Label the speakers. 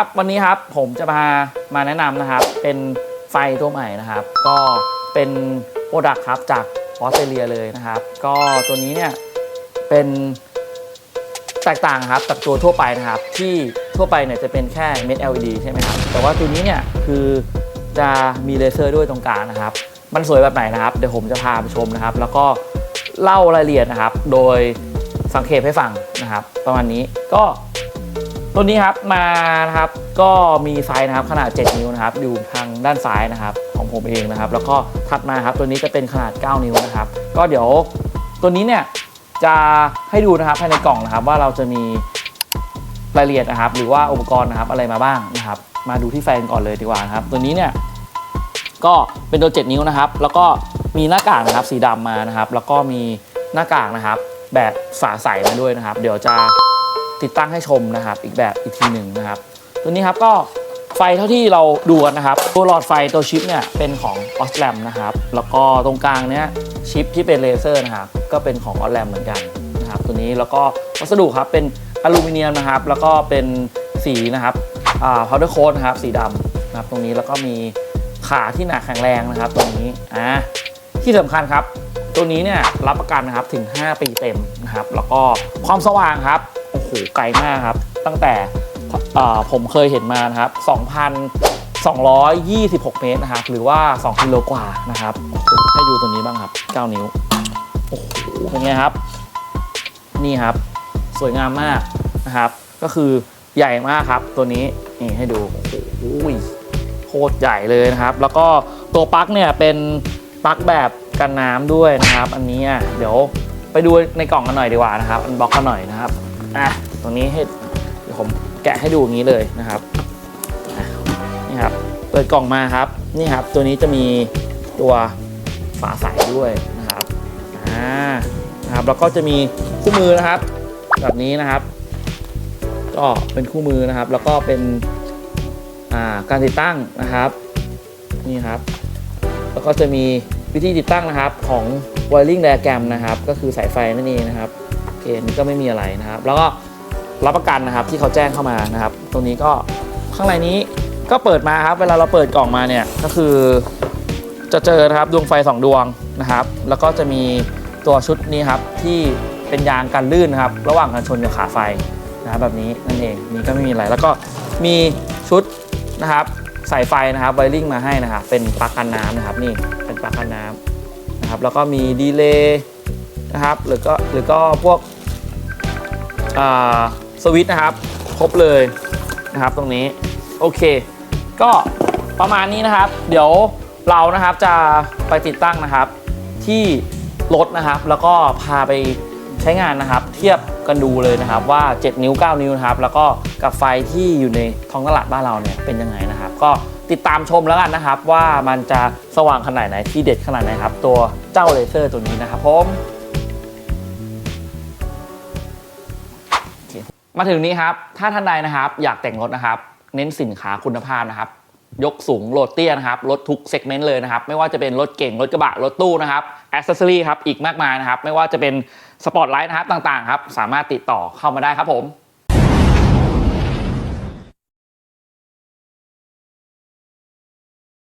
Speaker 1: ครับวันนี้ครับผมจะมามาแนะนำนะครับ เป็นไฟตัวใหม่นะครับ ก็เป็นโปรดักต์ครับจากออสเตรเลียเลยนะครับ ก็ตัวนี้เนี่ยเป็นแตกต่างครับจากตัวทั่วไปนะครับ ที่ทั่วไปเนี่ยจะเป็นแค่เม็ด LED ใช่ไหมครับแต่ว่าตัวนี้เนี่ยคือจะมีเลเซอร์ด้วยตรงกลางนะครับ มันสวยแบบไหนนะครับ เดี๋ยวผมจะพาไปชมนะครับ แล้วก็เล่ารายละเอียดนะครับ โดยสังเขปให้ฟังนะครับ ประมาณนี้ก็ ตัวนี้ครับมานะครับก็มีไซส์นะครับขนาด 7 นิ้วนะครับอยู่ทางด้านซ้ายนะครับของผมเองนะครับ แล้วก็ถัดมาครับตัวนี้จะเป็นขนาด 9 นิ้วนะครับ ก็เดี๋ยวตัวนี้เนี่ยจะให้ดูนะครับภายในกล่องนะครับ ว่าเราจะมีรายละเอียดนะครับ หรือว่าอุปกรณ์นะครับอะไรมาบ้างนะครับ มาดูที่แฟนก่อนเลยดีกว่านะครับ ตัวนี้เนี่ยก็เป็นตัว 7 นิ้วนะครับ แล้วก็มีหน้ากากนะครับสีดำมานะครับ แล้วก็มีหน้ากากนะครับ แบบฝาใสมาด้วยนะครับ เดี๋ยวจะ ติดตั้งให้ชมนะครับ อีกแบบอีกทีหนึ่งนะครับ ตัวนี้ครับก็ไฟเท่าที่เราดูนะครับ ตัวหลอดไฟตัวชิปเนี่ยเป็นของออสแลมนะครับ แล้วก็ตรงกลางเนี่ยชิปที่เป็นเลเซอร์นะครับก็เป็นของออสแลมเหมือนกันนะครับ ตัวนี้แล้วก็วัสดุครับเป็นอลูมิเนียมนะครับ แล้วก็เป็นสีนะครับอ่าพาวเดอร์โค้ดนะครับสีดำนะครับ ตรงนี้แล้วก็มีขาที่หนาแข็งแรงนะครับ ตรงนี้อ่าที่สำคัญครับ ตัวนี้เนี่ยรับประกันนะครับถึง 5 ปีเต็มนะครับ แล้วก็ความสว่างครับ โหไกลมากครับ ตั้งแต่ผมเคยเห็นมานะครับ 2,226 เมตรนะครับ หรือว่า 2 กิโลกว่านะครับ ให้ดูตัวนี้บ้างครับ 9 นิ้ว โอ้โหเป็นไงครับ นี่ครับ สวยงามมากนะครับ ก็คือใหญ่มากครับตัวนี้ นี่ให้ดูโอ้โหโคตรใหญ่เลยนะครับ แล้วก็ตัวปลั๊กเนี่ยเป็นปลั๊กแบบกันน้ำด้วยนะครับ อันนี้อะเดี๋ยวไปดูในกล่องกันหน่อยดีกว่านะครับ อันบ็อกกันหน่อยนะครับ อะตรงนี้ให้เดี๋ยวผมแกะให้ดูอย่างนี้เลยนะครับนี่ครับเปิดกล่องมาครับนี่ครับ ตัวนี้จะมีตัวฝาใสด้วยนะครับอ่านะครับแล้วก็จะมีคู่มือนะครับ แบบนี้นะครับ ก็เป็นคู่มือนะครับ แล้วก็เป็นอ่าการติดตั้งนะครับนี่ครับ แล้วก็จะมีวิธีติดตั้งนะครับของ wiring diagram นะครับ ก็คือสายไฟนั่นเองนะครับ โอเคนี่ก็ไม่มีอะไรนะครับ แล้วก็รับประกันนะครับที่เขาแจ้งเข้ามานะครับ ตรงนี้ก็ข้างในนี้ก็เปิดมาครับ เวลาเราเปิดกล่องมาเนี่ยก็คือจะเจอนะครับดวงไฟ 2 ดวงนะครับ แล้วก็จะมีตัวชุดนี้ครับที่เป็นยางกันลื่นนะครับ ระหว่างการชนกับขาไฟนะครับแบบนี้นั่นเองนี่ก็ไม่มีอะไร แล้วก็มีชุดนะครับสายไฟนะครับไวริ่งมาให้นะครับเป็นปลั๊กกันน้ำนะครับนี่เป็นปลั๊กกันน้ำนะครับแล้วก็มีดีเลย์นะครับหรือก็หรือก็พวก สวิตนะครับ ครบเลยนะครับตรงนี้ โอเค ก็ประมาณนี้นะครับ เดี๋ยวเรานะครับจะไปติดตั้งนะครับ ที่รถนะครับ แล้วก็พาไปใช้งานนะครับ เทียบกันดูเลยนะครับว่า 7 นิ้ว 9 นิ้วนะครับ แล้วก็กับไฟที่อยู่ในท้องตลาดบ้านเราเนี่ยเป็นยังไงนะครับ ก็ติดตามชมแล้วกันนะครับ ว่ามันจะสว่างขนาดไหนที่เด็ดขนาดไหนครับ ตัวเจ้าเลเซอร์ตัวนี้นะครับผม มาถึงนี้ครับ ถ้าท่านใดนะครับ อยากแต่งรถนะครับ เน้นสินค้าคุณภาพนะครับ ยกสูงโหลดเตี้ยนะครับ รถทุกเซกเมนต์เลยนะครับ ไม่ว่าจะเป็นรถเก่ง รถกระบะ รถตู้นะครับอ c เซสซอรี่ครับ อีกมากมายนะครับ ไม่ว่าจะเป็นสปอร์ตไลท์นะครับ ต่างๆครับ สามารถติดต่อเข้ามาได้ครับผม